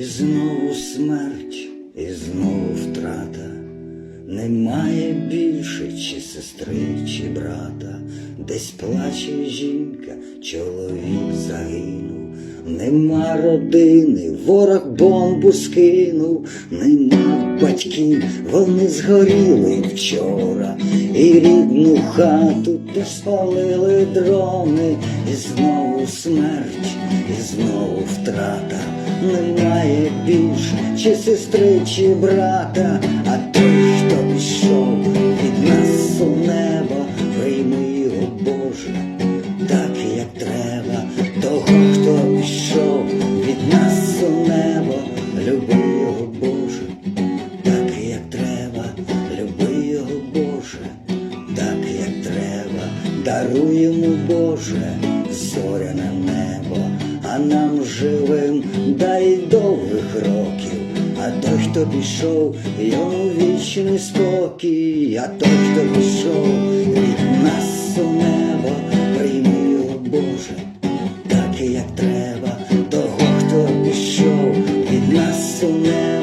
І знову смерть, і знову втрата. Немає більше чи сестри, чи брата, десь плаче жінка, чоловік загинув. Нема родини, ворог бомбу скинув, нема батьків, вони згоріли вчора, і рідну хату поспалили дрони, і знову смерть, і знову втрата. Немає більше чи сестри, чи брата, а той, хто пішов від нас у небо, прийми його, Боже, так як треба, того, хто пішов від нас у небо, люби його, Боже, так як треба, люби його, Боже, так як треба, даруй йому, Боже, нам живим, дай довгих років, а той, хто пішов, йому вічний спокій, а той, хто пішов, від нас у небо, прийми його, Боже, так і як треба, того, хто пішов, від нас у небо.